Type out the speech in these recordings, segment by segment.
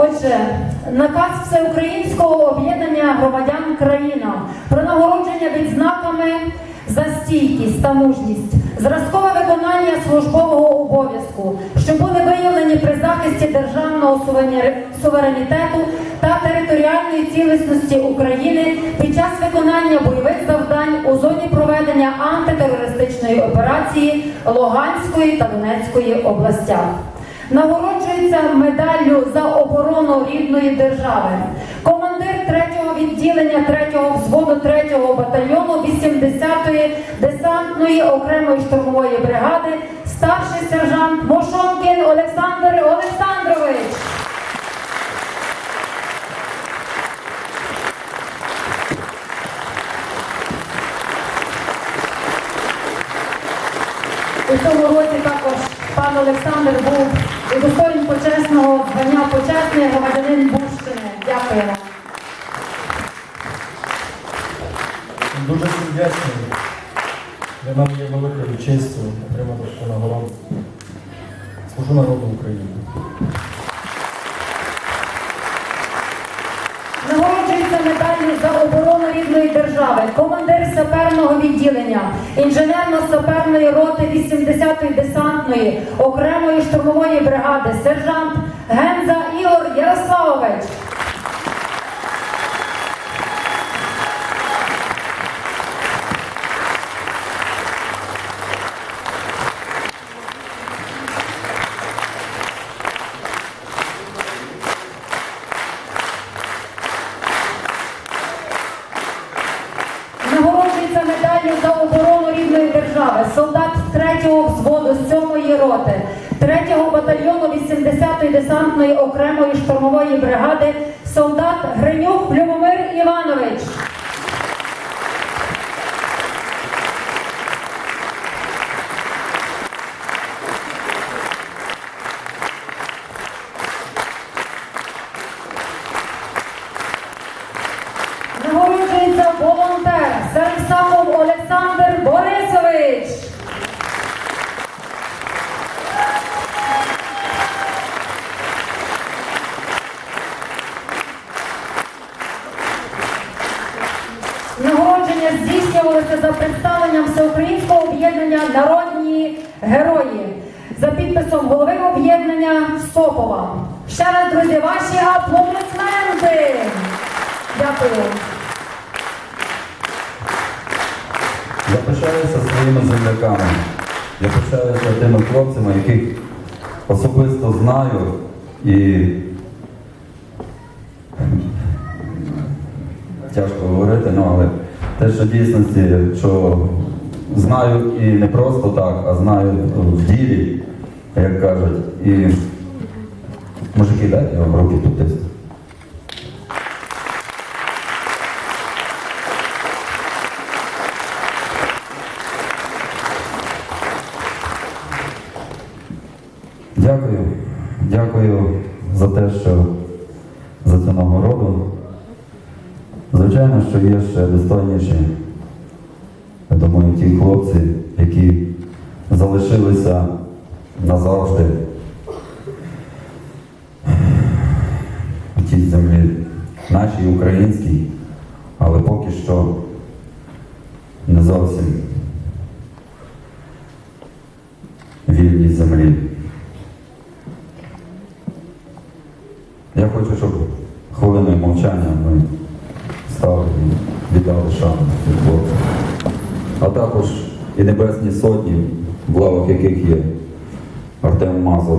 Отже, наказ Всеукраїнського об'єднання громадян країна про нагородження відзнаками за стійкість та мужність, зразкове виконання службового обов'язку, що були виявлені при захисті державного суверенітету та територіальної цілісності України під час виконання бойових завдань у зоні проведення антитерористичної операції Луганської та Донецької областях. Нагороджується медаллю за оборону рідної держави. Командир 3-го відділення 3-го взводу 3-го батальйону 80-ї десантної окремої штурмової бригади, старший сержант Мошонкін Олександр Олександрович. У цьому році також пан Олександр був удостоєн почесного звання почесний громадянин Бурщини. Дякуємо. Дуже всім. Для мене є великою честю отримати таку нагороду. Служу народу України. Нагороджується медаллю за оборону рідної держави, командир саперного відділення, інженерно-саперної роти 80-ї десантної окремої штурмової бригади, сержант Генза Ігор Ярославович. Солдат 3-го взводу 7-ї роти, 3-го батальйону 80-ї десантної окремої штурмової бригади, солдат Гринюк Любомир Іванович. Представленням Всеукраїнського об'єднання Народні герої за підписом голови об'єднання Сопова. Ще раз, друзі, ваші аплодисменти. Дякую. Я пишаюся своїми земляками. Я пишаюся тими хлопцями, яких особисто знаю і тяжко говорити, ну, але те, що дійсності, що знаю і не просто так, а знаю в ділі, як кажуть. І мужики, дайте вам руки потисну. Дякую. Дякую за те, що за цю нагороду. Звичайно, що є ще достойніші, я думаю, ті хлопці, які залишилися назавжди в тій землі, нашій українській, але поки що не зовсім вільній землі. Я хочу, щоб хвилиною мовчання ми і віддали шану хлопцям. А також і Небесні Сотні, в лавах яких є Артем Мазур.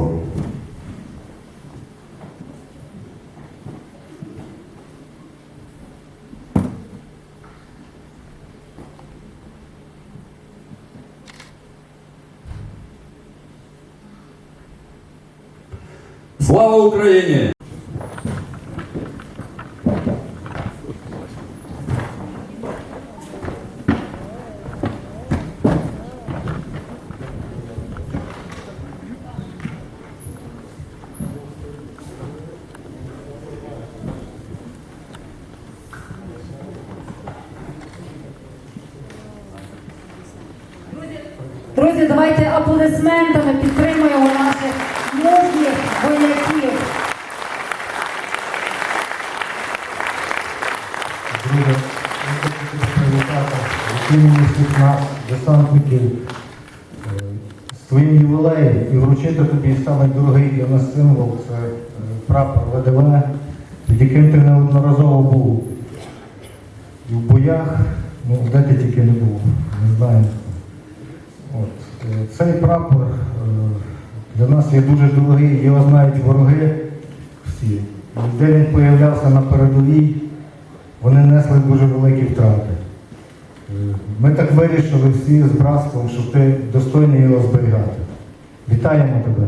Слава Україні! Давайте аплодисментами підтримуємо наших мужніх вояків. Друге, імені всіх нас, десантників, е, з твоїм ювілеєм і вручити тобі найдорогий для нас символ це е, прапор ВДВ, під яким ти неодноразово був. І в боях, ну де ти тільки не був, не знаю. От. Цей прапор е, для нас є дуже дорогий, його знають вороги всі. Де він появлявся на передовій, вони несли дуже великі втрати. Е, Ми так вирішили всі з братством, що ти достойний його зберігати. Вітаємо тебе.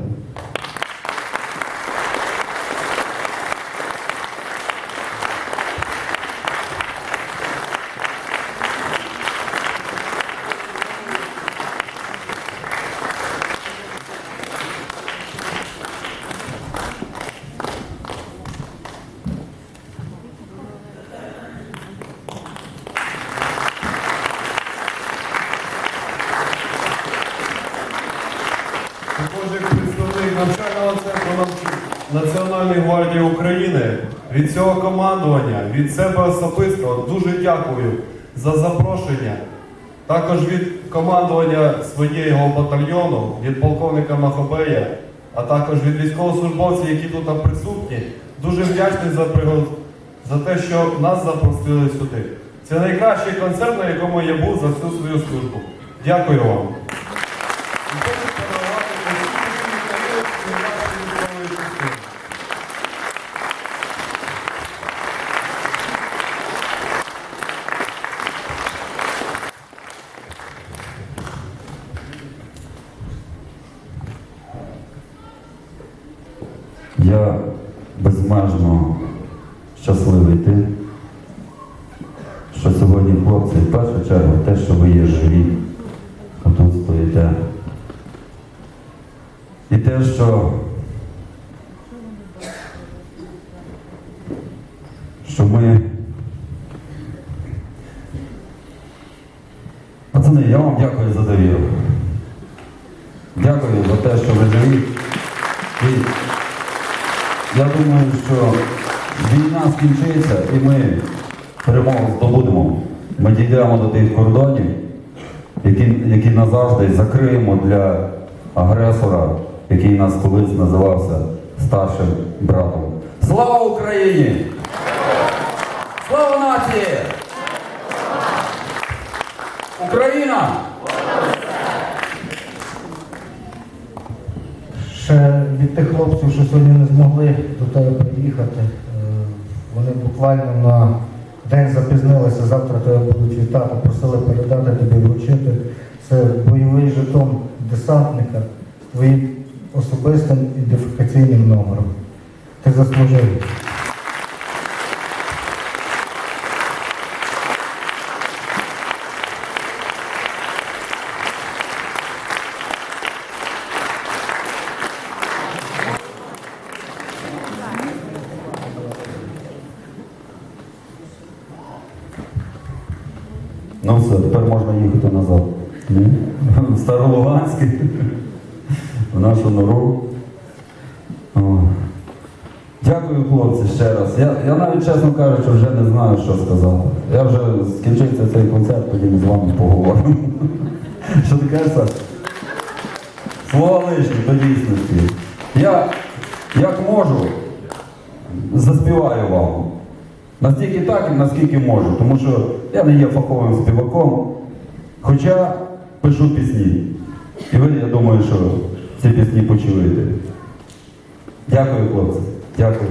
Як представник навчального центру Національної гвардії України від цього командування, від себе особисто дуже дякую за запрошення. Також від командування своєго батальйону, від полковника Махобея, а також від військовослужбовців, які тут присутні, дуже вдячний за пригод- за те, що нас запросили сюди. Це найкращий концерт, на якому я був за всю свою службу. Дякую вам. Я безмежно щасливий тим, що сьогодні хлопці, в першу чергу, те, що ви є живі, отут стоїте. І те, що, що ми. Пацани, я вам дякую за довіру. Дякую за те, що ви живі. Я думаю, що війна скінчиться і ми перемогу здобудемо. Ми дійдемо до тих кордонів, які, які назавжди закриємо для агресора, який нас колись називався старшим братом. Слава Україні! Слава нації! Україна! Ще від тих хлопців, що сьогодні не змогли до тебе приїхати, е, вони буквально на день запізнилися, завтра тебе будуть вітати, просили передати тобі вручити. Це бойовий жетон десантника твоїм особистим ідентифікаційним номером. Ти заслужив. Ну все, тепер можна їхати назад. Старолуганський, в нашу нору. Дякую, хлопці, ще раз. Я, я навіть, чесно кажучи, вже не знаю, що сказати. Я вже скінчився цей концерт, тоді ми з вами поговоримо. Що ти кажеш, Саш? Слова лишні, то дійсності. Я, як можу, заспіваю вам. Настільки так, наскільки можу, тому що я не є фаховим співаком, хоча пишу пісні. І ви, я думаю, що ці пісні почуєте. Дякую, хлопці. Дякую.